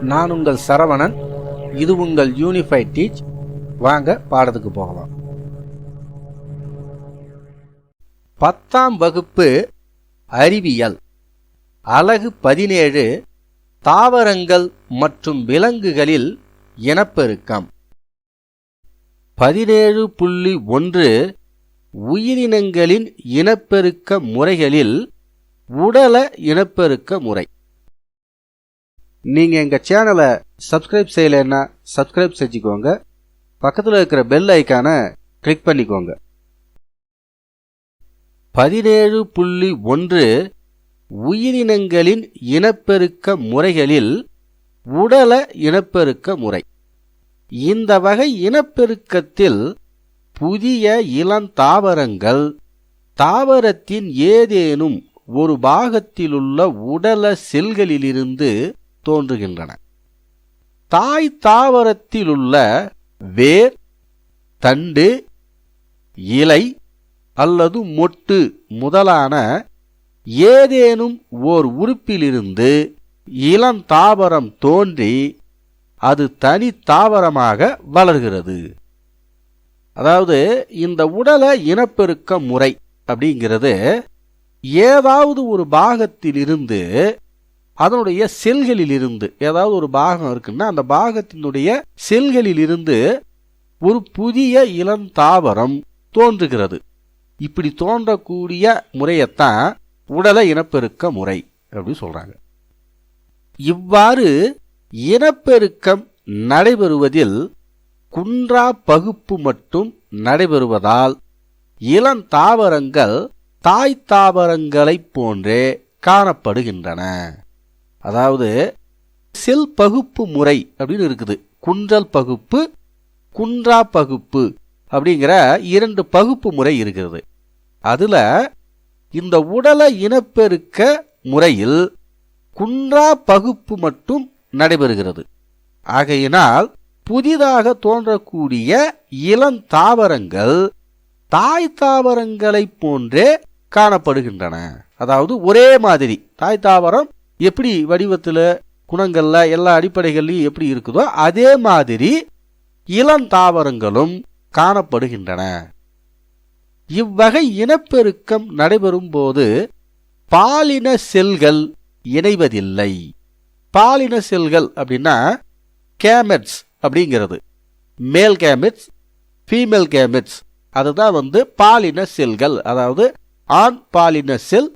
நான் உங்கள் சரவணன். இது உங்கள் யூனிஃபைட் டீச் வாங்க பாடத்துக்கு போகலாம். பத்தாம் வகுப்பு அறிவியல். அலகு பதினேழு தாவரங்கள் மற்றும் விலங்குகளில் இனப்பெருக்கம். பதினேழு புள்ளி ஒன்று உயிரினங்களின் இனப்பெருக்க முறைகளில் உடல இனப்பெருக்க முறை. நீங்கள் எங்கள் சேனலை சப்ஸ்கிரைப் செய்யலைன்னா சப்ஸ்கிரைப் செஞ்சுக்கோங்க. பக்கத்தில் இருக்கிற பெல் ஐக்கானை கிளிக் பண்ணிக்கோங்க. பதினேழு புள்ளி ஒன்று உயிரினங்களின் இனப்பெருக்க முறைகளில் உடல இனப்பெருக்க முறை. இந்த வகை இனப்பெருக்கத்தில் புதிய இளந்தாவரங்கள் தாவரத்தின் ஏதேனும் ஒரு பாகத்திலுள்ள உடல செல்களிலிருந்து தோன்றுகின்றன. தாய் தாவரத்திலுள்ள வேர் தண்டு இலை அல்லது மொட்டு முதலான ஏதேனும் ஓர் உறுப்பிலிருந்து இளந்தாவரம் தோன்றி அது தனி தாவரமாக வளர்கிறது. அதாவது இந்த உடலை இனப்பெருக்க முறை அப்படிங்கிறது ஏதாவது ஒரு பாகத்திலிருந்து அதனுடைய செல்களில் இருந்து ஏதாவது ஒரு பாகம் இருக்குன்னா அந்த பாகத்தினுடைய செல்களிலிருந்து ஒரு புதிய இளந்தாவரம் தோன்றுகிறது. இப்படி தோன்றக்கூடிய முறையைத்தான் உடல இனப்பெருக்க முறை அப்படின்னு சொல்றாங்க. இவ்வாறு இனப்பெருக்கம் நடைபெறுவதில் குன்றா பகுப்பு மட்டும் நடைபெறுவதால் இளந்தாவரங்கள் தாய் தாவரங்களைப் போன்றே காணப்படுகின்றன. அதாவது செல் பகுப்பு முறை அப்படின்னு இருக்குது. குன்றல் பகுப்பு குன்றா பகுப்பு அப்படிங்கிற இரண்டு பகுப்பு முறை இருக்கிறது அதில் இந்த உடலை இனப்பெருக்க முறையில் குன்றா பகுப்பு மட்டும் நடைபெறுகிறது. ஆகையினால் புதிதாக தோன்றக்கூடிய இளந்தாவரங்கள் தாய் தாவரங்களைப் போன்றே காணப்படுகின்றன. அதாவது ஒரே மாதிரி தாய் தாவரம் எப்படி வடிவத்தில் குணங்களில் எல்லா அடிப்படைகள்லையும் எப்படி இருக்குதோ அதே மாதிரி இளந்தாவரங்களும் காணப்படுகின்றன. இவ்வகை இனப்பெருக்கம் நடைபெறும் போது பாலின செல்கள் இணைவதில்லை. பாலின செல்கள் அப்படின்னா கேமெட்ஸ் அப்படிங்கிறது. மேல் கேமெட்ஸ் ஃபீமேல் கேமெட்ஸ். அதுதான் வந்து பாலின செல்கள். அதாவது ஆண் பாலின செல்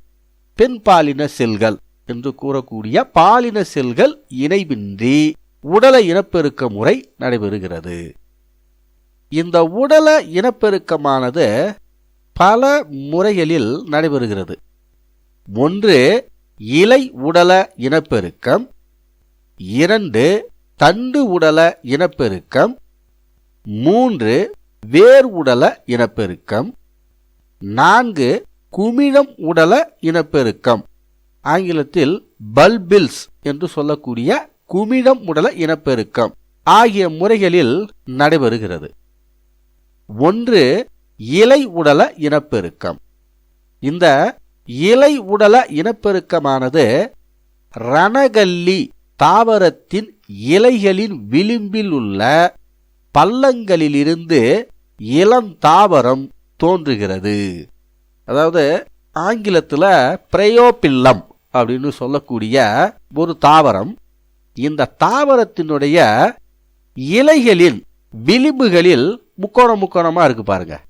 பெண் பாலின செல்கள். என்று கூறக்கூடிய பாலின செல்கள் இணைவின்றி உடல இனப்பெருக்க முறை நடைபெறுகிறது. இந்த உடல இனப்பெருக்கமானது பல முறைகளில் நடைபெறுகிறது. ஒன்று இலை உடல இனப்பெருக்கம். இரண்டு தண்டு உடல இனப்பெருக்கம். மூன்று வேர் உடல இனப்பெருக்கம். நான்கு குமிழம் உடல இனப்பெருக்கம். ஆங்கிலத்தில் பல்பில்ஸ் என்று சொல்லக்கூடிய குமிடம் உடல இனப்பெருக்கம் ஆகிய முறைகளில் நடைபெறுகிறது. ஒன்று இலை உடல இனப்பெருக்கம். இந்த இலை உடல இனப்பெருக்கமானது ரணகல்லி தாவரத்தின் இலைகளின் விளிம்பில் உள்ள பள்ளங்களிலிருந்து இளம் தாவரம் தோன்றுகிறது. அதாவது ஆங்கிலத்தில் பிரயோபில்லம் அப்படின்னு சொல்லக்கூடிய ஒரு தாவரம். இந்த தாவரத்தினுடைய இலைகளின் விளிம்புகளில் முக்கோணம் முக்கோணமாக இருக்கு பாருங்க.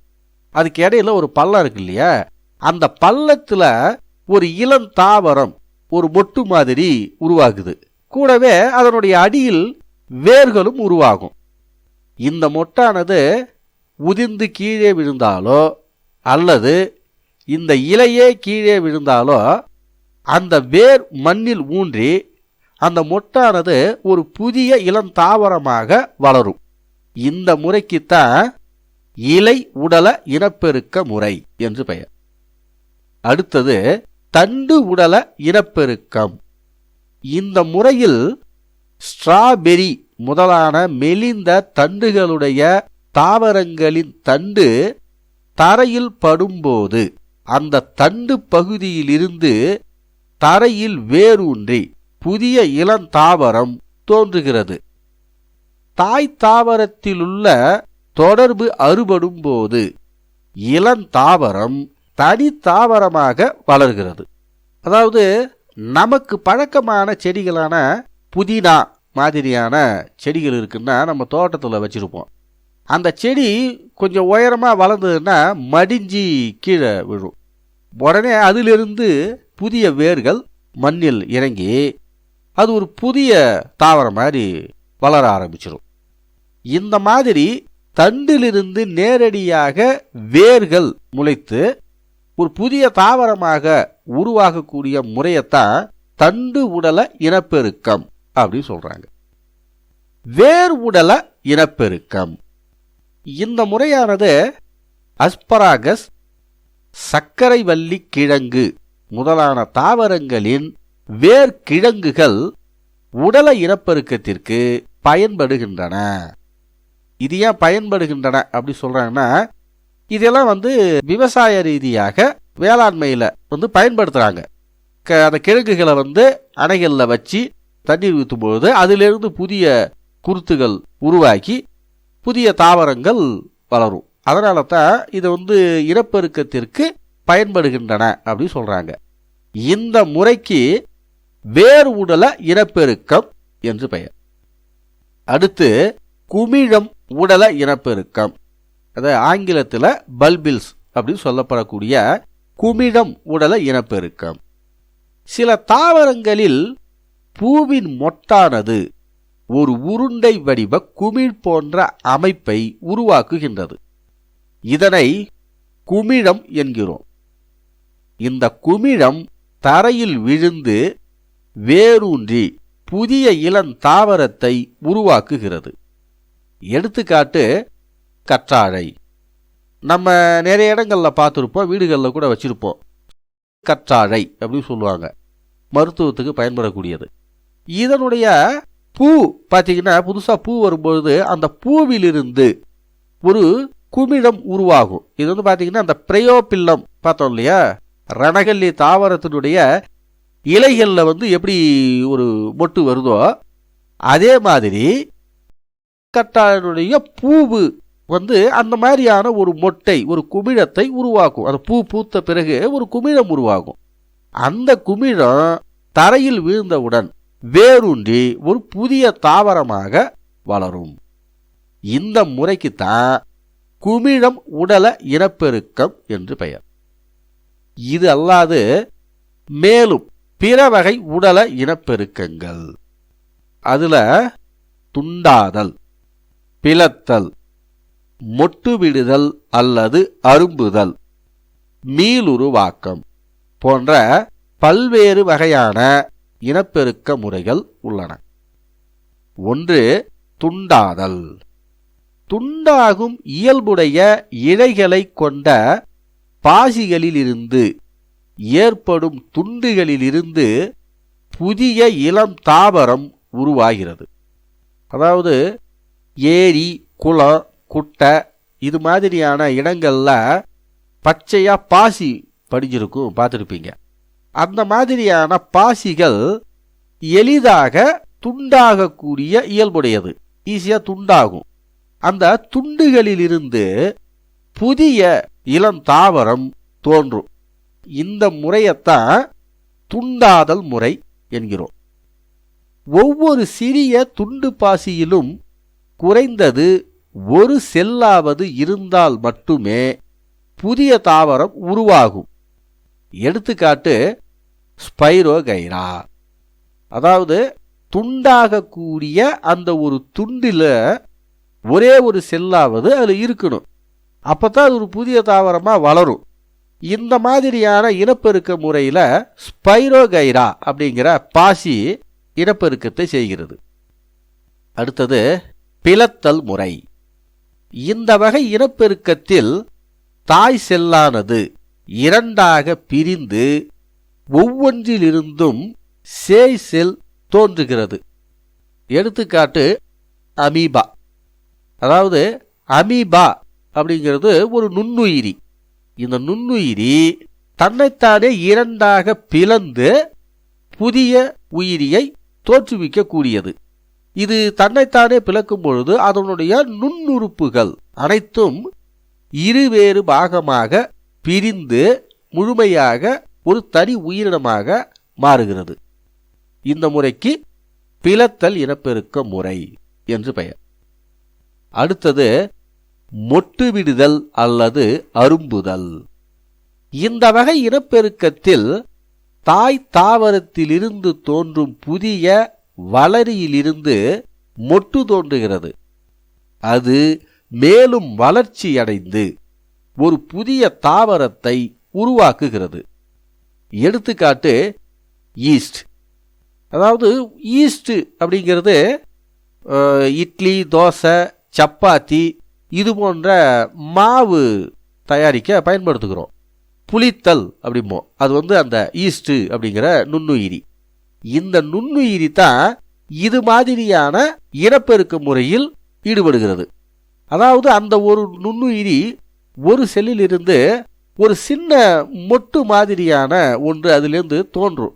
அதுக்கு இடையில ஒரு பள்ளம் இருக்கு இல்லையா? அந்த பள்ளத்தில் ஒரு இளம் தாவரம் ஒரு மொட்டு மாதிரி உருவாகுது. கூடவே அதனுடைய அடியில் வேர்களும் உருவாகும். இந்த மொட்டானது உதிர்ந்து கீழே விழுந்தாலோ அல்லது இந்த இலையே கீழே விழுந்தாலோ அந்த வேர் மண்ணில் ஊன்றி அந்த மொட்டானது ஒரு புதிய இளம் தாவரமாக வளரும். இந்த முறைக்குத்தான் இலை உடல இனப்பெருக்க முறை என்று பெயர். அடுத்தது தண்டு உடல இனப்பெருக்கம். இந்த முறையில் ஸ்ட்ராபெரி முதலான மெலிந்த தண்டுகளுடைய தாவரங்களின் தண்டு தரையில் படும்போது அந்த தண்டு பகுதியிலிருந்து தரையில் வேரூன்றி புதிய இளந்தாவரம் தோன்றுகிறது. தாய் தாவரத்திலுள்ள தொடர்பு அறுபடும் போது இளந்தாவரம் தனி தாவரமாக வளர்கிறது. அதாவது நமக்கு பழக்கமான செடிகளான புதினா மாதிரியான செடிகள் இருக்குன்னா நம்ம தோட்டத்தில் வச்சுருப்போம். அந்த செடி கொஞ்சம் உயரமாக வளர்ந்ததுன்னா மடிஞ்சி கீழே விழும். உடனே அதிலிருந்து புதிய வேர்கள் மண்ணில் இறங்கி அது ஒரு புதிய தாவரம் மாதிரி வளர ஆரம்பிச்சிடும் இந்த மாதிரி தண்டிலிருந்து நேரடியாக வேர்கள் முளைத்து ஒரு புதிய தாவரமாக உருவாகக்கூடிய முறையைத்தான் தண்டு உடல இனப்பெருக்கம் அப்படின்னு சொல்றாங்க. வேர் உடல இனப்பெருக்கம். இந்த முறையானது அஸ்பராகஸ் சர்க்கரை வள்ளி கிழங்கு முதலான தாவரங்களின் வேர் கிழங்குகள் உடல இனப்பெருக்கத்திற்கு பயன்படுகின்றன. இது ஏன் பயன்படுகின்றன அப்படி சொல்றாங்கன்னா இதெல்லாம் வந்து விவசாய ரீதியாக வேளாண்மையில் வந்து பயன்படுத்துகிறாங்க க அந்த கிழங்குகளை வந்து அணைகளில் வச்சு தண்ணீர் ஊற்றும் பொழுது அதிலிருந்து புதிய குருத்துகள் உருவாக்கி புதிய தாவரங்கள் வளரும். அதனால தான் இது வந்து இனப்பெருக்கத்திற்கு பயன்படுகின்றன அப்படின்னு சொல்கிறாங்க இந்த முறைக்கு வேர் உடல இனப்பெருக்கம் என்று பெயர். அடுத்து குமிழம் உடல இனப்பெருக்கம். அதாவது ஆங்கிலத்தில் பல்பில்ஸ் அப்படின்னு சொல்லப்படக்கூடிய குமிழம் உடல இனப்பெருக்கம். சில தாவரங்களில் பூவின் மொட்டானது ஒரு உருண்டை வடிவ குமிழ் போன்ற அமைப்பை உருவாக்குகின்றது. இதனை குமிழம் என்கிறோம். இந்த குமிழம் தரையில் விழுந்து வேரூன்றி புதிய இளந்தாவரத்தை உருவாக்குகிறது. எடுத்துக்காட்டு கற்றாழை. நம்ம நிறைய இடங்களில் பார்த்துருப்போம் வீடுகளில் கூட வச்சுருப்போம். கற்றாழை அப்படின்னு சொல்லுவாங்க. மருத்துவத்துக்கு பயன்படக்கூடியது. இதனுடைய பூ பார்த்தீங்கன்னா புதுசாக பூ வரும்பொழுது அந்த பூவிலிருந்து ஒரு குமிழம் உருவாகும். இது வந்து பார்த்தீங்கன்னா அந்த பிரயோபில்லம் பார்த்தோம் இல்லையா? ரணகல்லி தாவரத்தினுடைய இலைகளில் வந்து எப்படி ஒரு மொட்டு வருதோ அதே மாதிரி கட்டாயனுடைய பூவு வந்து அந்த மாதிரியான ஒரு மொட்டை ஒரு குமிழத்தை உருவாக்கும். அந்த பூ பூத்த பிறகு ஒரு குமிழம் உருவாகும். அந்த குமிழம் தரையில் வீழ்ந்தவுடன் வேரூன்றி ஒரு புதிய தாவரமாக வளரும். இந்த முறைக்குத்தான் குமிழம் உடல இனப்பெருக்கம் என்று பெயர். இது அல்லாது மேலும் பிற வகை உடல இனப்பெருக்கங்கள். அதுல துண்டாதல் பிளத்தல் மொட்டுவிடுதல் அல்லது அரும்புதல் மீளுருவாக்கம் போன்ற பல்வேறு வகையான இனப்பெருக்க முறைகள் உள்ளன. ஒன்று துண்டாதல். துண்டாகும் இயல்புடைய இழைகளை கொண்ட பாசிகளிலிருந்து ஏற்படும் துண்டுகளிலிருந்து புதிய இளம் தாவரம் உருவாகிறது. அதாவது ஏரி குளம் குட்டை இது மாதிரியான இடங்களில் பச்சையாக பாசி படிஞ்சிருக்கும் பார்த்துருப்பீங்க. அந்த மாதிரியான பாசிகள் எளிதாக துண்டாகக்கூடிய இயல்புடையது. ஈஸியாக துண்டாகும். அந்த துண்டுகளிலிருந்து புதிய இளம் தாவரம் தோன்றும். இந்த முறையத்தான் துண்டாதல் முறை என்கிறோம். ஒவ்வொரு சிறிய துண்டு பாசியிலும் குறைந்தது ஒரு செல்லாவது இருந்தால் மட்டுமே புதிய தாவரம் உருவாகும். எடுத்துக்காட்டு ஸ்பைரோகைரா. அதாவது துண்டாகக்கூடிய அந்த ஒரு துண்டில் ஒரே ஒரு செல்லாவது அதில் இருக்கணும். அப்பதான் அது ஒரு புதிய தாவரமாக வளரும். இந்த மாதிரியான இனப்பெருக்க முறையில் ஸ்பைரோகைரா அப்படிங்கிற பாசி இனப்பெருக்கத்தை செய்கிறது. அடுத்தது பிளத்தல் முறை. இந்த வகை இனப்பெருக்கத்தில் தாய் செல்லானது இரண்டாக பிரிந்து ஒவ்வொன்றிலிருந்தும் சேய் செல் தோன்றுகிறது. எடுத்துக்காட்டு அமீபா. அதாவது அமீபா அப்படிங்கிறது ஒரு நுண்ணுயிரி. இந்த நுண்ணுயிரி தன்னைத்தானே இரண்டாக பிளந்து புதிய உயிரியை தோற்றுவிக்கக்கூடியது. இது தன்னைத்தானே பிளக்கும் பொழுது அதனுடைய நுண்ணுறுப்புகள் அனைத்தும் இருவேறு பாகமாக பிரிந்து முழுமையாக ஒரு தனி உயிரினமாக மாறுகிறது. இந்த முறைக்கு பிளத்தல் இனப்பெருக்க முறை என்று பெயர். அடுத்தது மொட்டுவிடுதல் அல்லது அரும்புதல். இந்த வகை இனப்பெருக்கத்தில் தாய் தாவரத்திலிருந்து தோன்றும் புதிய வளரியிலிருந்து மொட்டு தோன்றுகிறது. அது மேலும் வளர்ச்சியடைந்து ஒரு புதிய தாவரத்தை உருவாக்குகிறது. எடுத்துக்காட்டு ஈஸ்ட். அதாவது ஈஸ்ட் அப்படிங்கிறது இட்லி தோசை சப்பாத்தி இது போன்ற மாவு தயாரிக்க பயன்படுத்துகிறோம். புளித்தல் அப்படிம்போம். அது வந்து அந்த ஈஸ்ட்டு அப்படிங்கிற நுண்ணுயிரி. இந்த நுண்ணுயிரி தான் இது மாதிரியான இனப்பெருக்க முறையில் ஈடுபடுகிறது. அதாவது அந்த ஒரு நுண்ணுயிரி ஒரு செல்லிலிருந்து ஒரு சின்ன மொட்டு மாதிரியான ஒன்று அதுலேருந்து தோன்றும்.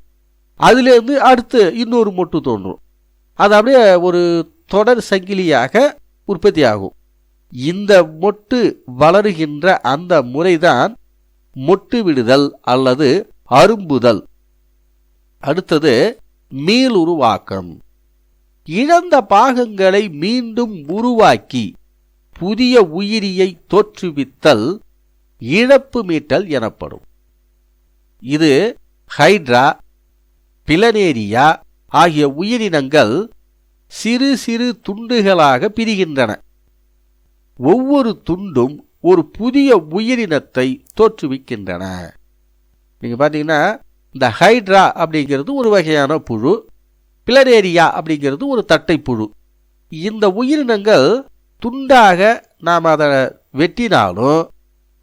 அதுலேருந்து அடுத்து இன்னொரு மொட்டு தோன்றும். அது அப்படியே ஒரு தொடர் சங்கிலியாக உற்பத்தி ஆகும் இந்த மொட்டு வளருகின்ற அந்த முறைதான் மொட்டு விடுதல் அல்லது அரும்புதல். அடுத்தது மீளுருவாக்கம் இழந்த பாகங்களை மீண்டும் உருவாக்கி புதிய உயிரியை தோற்றுவித்தல் இழப்பு மீட்டல் எனப்படும். இது ஹைட்ரா பிளனேரியா ஆகிய உயிரினங்கள் சிறு சிறு துண்டுகளாக பிரிகின்றன. ஒவ்வொரு துண்டும் ஒரு புதிய உயிரினத்தை தோற்றுவிக்கின்றன. நீங்கள் பார்த்தீங்கன்னா இந்த ஹைட்ரா அப்படிங்கிறது ஒரு வகையான புழு பிளரேரியா அப்படிங்கிறது ஒரு தட்டை புழு. இந்த உயிரினங்கள் துண்டாக நாம் அதை வெட்டினாலும்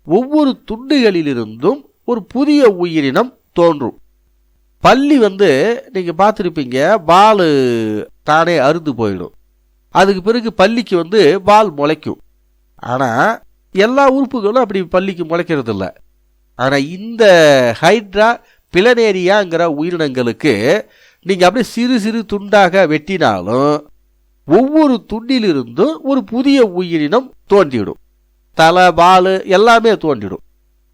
ஒவ்வொரு துண்டுகளிலிருந்தும் ஒரு புதிய உயிரினம் தோன்றும். பள்ளி வந்து நீங்கள் பார்த்துருப்பீங்க பால் தானே அறுந்து போயிடும். அதுக்கு பிறகு பள்ளிக்கு வந்து பால் முளைக்கும். ஆனால் எல்லா உறுப்புகளும் அப்படி பள்ளிக்கு முளைக்கிறது இல்லை ஆனால் இந்த ஹைட்ரா பிளனேரியாங்கிற உயிரினங்களுக்கு நீங்கள் அப்படியே சிறு சிறு துண்டாக வெட்டினாலும் ஒவ்வொரு துண்டிலிருந்தும் ஒரு புதிய உயிரினம் தோன்றிவிடும் தலை பால் எல்லாமே தோன்றிடும்.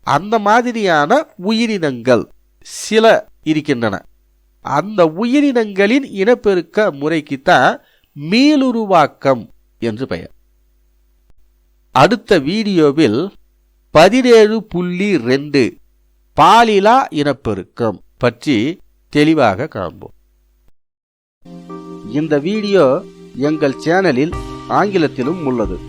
அந்த மாதிரியான உயிரினங்கள் சில இருக்கின்றன. அந்த உயிரினங்களின் இனப்பெருக்க முறைக்குத்தான் மீளுருவாக்கம் என்று பெயர். அடுத்த வீடியோவில் பதினேழு புள்ளி ரெண்டு பாலிலா இனப்பெருக்கம் பற்றி தெளிவாக காண்போம். இந்த வீடியோ எங்கள் சேனலில் ஆங்கிலத்திலும் உள்ளது.